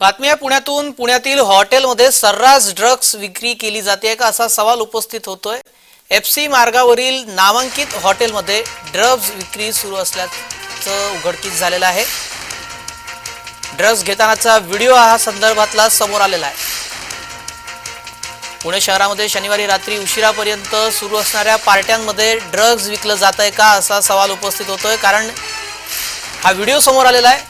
बातमी आहे पुण्यातून पुण्यातील हॉटेलमध्ये सर्रास ड्रग्ज विक्री केली जाते. का असा सवाल उपस्थित होतोय. एफ सी मार्गावरील नामांकित हॉटेलमध्ये ड्रग्ज विक्री सुरू असल्याचं उघडकीस झालेलं आहे. ड्रग्ज घेतानाचा व्हिडिओ हा संदर्भातला समोर आलेला आहे. पुणे शहरामध्ये शनिवारी रात्री उशिरापर्यंत सुरू असणाऱ्या पार्ट्यांमध्ये ड्रग्ज विकलं जात आहे का असा सवाल उपस्थित होतोय. कारण हा व्हिडिओ समोर आलेला आहे.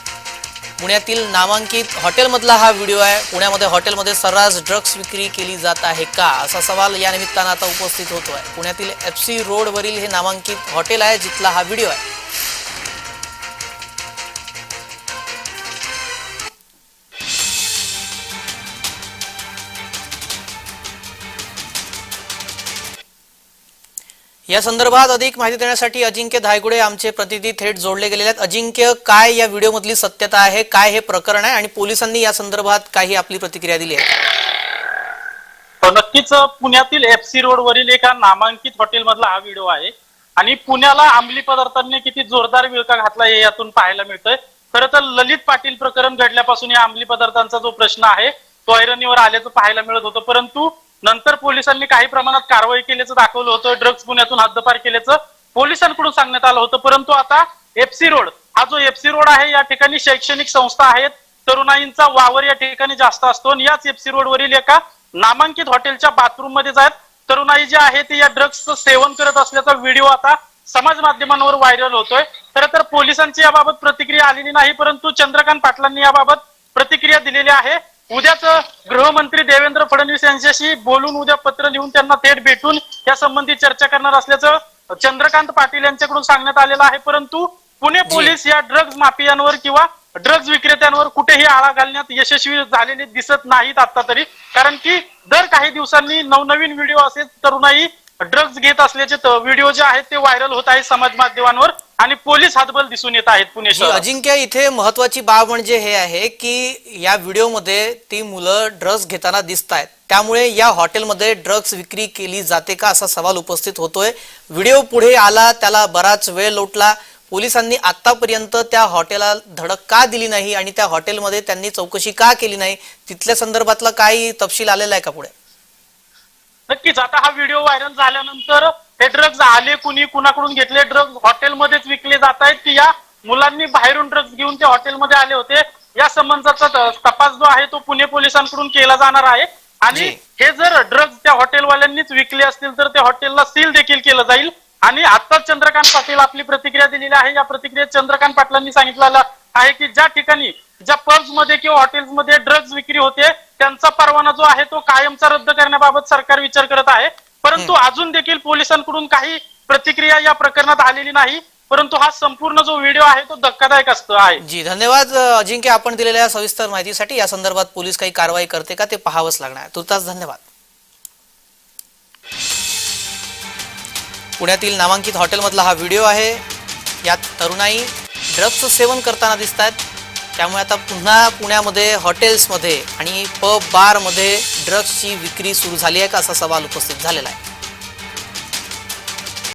पुण्यातील नामांकित हॉटेलमधला हा व्हिडिओ आहे. पुण्यामध्ये हॉटेलमध्ये सर्रास ड्रग्स विक्री केली जात आहे का? असा सवाल या निमित्तानं आता उपस्थित होतो आहे पुण्यातील एफ सी रोडवरील हे नामांकित हॉटेल आहे जिथला हा व्हिडिओ आहे. या संदर्भात अधिक माहिती देण्यासाठी अजिंक्य धायगुडे आमचे प्रतिनिधी थेट जोडले गेलेले आहेत. अजिंक्य काय या व्हिडिओमधली सत्यता आहे? काय हे प्रकरण आहे? आणि पोलिसांनी या संदर्भात काही आपली प्रतिक्रिया दिली आहे? तर नक्कीच पुण्यातील एफ सी रोड वरील एका नामांकित हॉटेल मधला हा व्हिडिओ आहे. आणि पुण्याला अंमली पदार्थांनी किती जोरदार विळका घातला हे यातून पाहायला मिळतंय. खरं तर ललित पाटील प्रकरण घडल्यापासून या अंमली पदार्थांचा जो प्रश्न आहे तो ऐरणीवर आल्याचं पाहायला मिळत होतं. परंतु नंतर पोलिसांनी काही प्रमाणात कारवाई केल्याचं दाखवलं होतं ड्रग्ज पुण्यातून हद्दपार केल्याचं पोलिसांकडून सांगण्यात आलं होतं. परंतु आता एफसी रोड हा जो एफसी रोड आहे या ठिकाणी शैक्षणिक संस्था आहेत. तरुणाईंचा वावर या ठिकाणी जास्त असतो आणि याच एफसी रोड वरील एका नामांकित हॉटेलच्या बाथरूममध्ये जात. तरुणाई जी आहे ती या ड्रग्जचं सेवन करत असल्याचा व्हिडिओ आता समाज माध्यमांवर व्हायरल होतोय. खरं तर पोलिसांची याबाबत प्रतिक्रिया आलेली नाही परंतु चंद्रकांत पाटलांनी याबाबत प्रतिक्रिया दिलेली आहे. उद्याच गृहमंत्री देवेंद्र फडणवीस यांच्याशी बोलून उद्या पत्र लिहून त्यांना थेट भेटून या संबंधी चर्चा करणार असल्याचं चंद्रकांत पाटील यांच्याकडून सांगण्यात आलेलं आहे. परंतु पुणे पोलीस या ड्रग्ज माफियांवर किंवा ड्रग्ज विक्रेत्यांवर कुठेही आळा घालण्यात यशस्वी झालेले दिसत नाहीत आता तरी. कारण की दर काही दिवसांनी नवनवीन व्हिडिओ असे तरुणाई ड्रग्ज घेत असल्याचे व्हिडिओ जे आहेत ते व्हायरल होत आहेत समाज माध्यमांवर आणि पोलीस हातबल दिसून येत आहेत पुणे जी, शहरात. अजिंक्य इथे महत्वाची बाब म्हणजे हे आहे की या व्हिडिओमध्ये ती मुलं ड्रग्ज घेताना दिसत आहेत. त्यामुळे या हॉटेलमध्ये ड्रग्ज विक्री केली जाते का असा सवाल उपस्थित होतोय. व्हिडिओ पुढे आला त्याला बराच वेळ लोटला. पोलिसांनी आतापर्यंत त्या हॉटेलला धडक का दिली नाही आणि त्या हॉटेलमध्ये त्यांनी चौकशी का केली नाही? तिथल्या संदर्भातला काही तपशील आलेला आहे का पुढे? नक्कीच. आता हा व्हिडिओ व्हायरल झाल्यानंतर हे ड्रग्ज आले कुणी कुणाकडून घेतले? ड्रग्ज हॉटेलमध्येच विकले जात आहेत की या मुलांनी बाहेरून ड्रग्ज घेऊन ते हॉटेलमध्ये आले होते? या संबंधाचा तपास जो आहे तो पुणे पोलिसांकडून केला जाणार आहे. आणि. हे जर ड्रग्ज त्या हॉटेलवाल्यांनीच विकले असतील तर त्या हॉटेलला सील देखील केलं जाईल. आणि आताच चंद्रकांत पाटील आपली प्रतिक्रिया दिलेली आहे. या प्रतिक्रियेत चंद्रकांत पाटलांनी सांगितलेलं आहे की ज्या ठिकाणी ज्या पब्समध्ये किंवा हॉटेल्समध्ये ड्रग्ज विक्री होते त्यांचा परवाना जो आहे तो कायमचा रद्द करण्याबाबत सरकार विचार करत आहे. परंतु अजून देखील पोलिसांकडून काही प्रतिक्रिया या प्रकरणात आलेली नाही. परंतु हा संपूर्ण जो व्हिडिओ आहे तो धक्कादायक असतो आहे. जी धन्यवाद अजिंक्य. आपण दिलेल्या सविस्तर माहितीसाठी या संदर्भात पोलीस काही कारवाई करते का ते पाहावंच लागणार तुर्तास धन्यवाद. पुण्यातील नामांकित हॉटेलमधला हा व्हिडिओ आहे. यात तरुणाई ड्रग्जचं सेवन करताना दिसत आहेत त्यामुळे आता पुन्हा पुण्यामध्ये हॉटेल्समध्ये आणि पब बारमध्ये ड्रग्सची विक्री सुरू झाली आहे का असा सवाल उपस्थित झालेला आहे.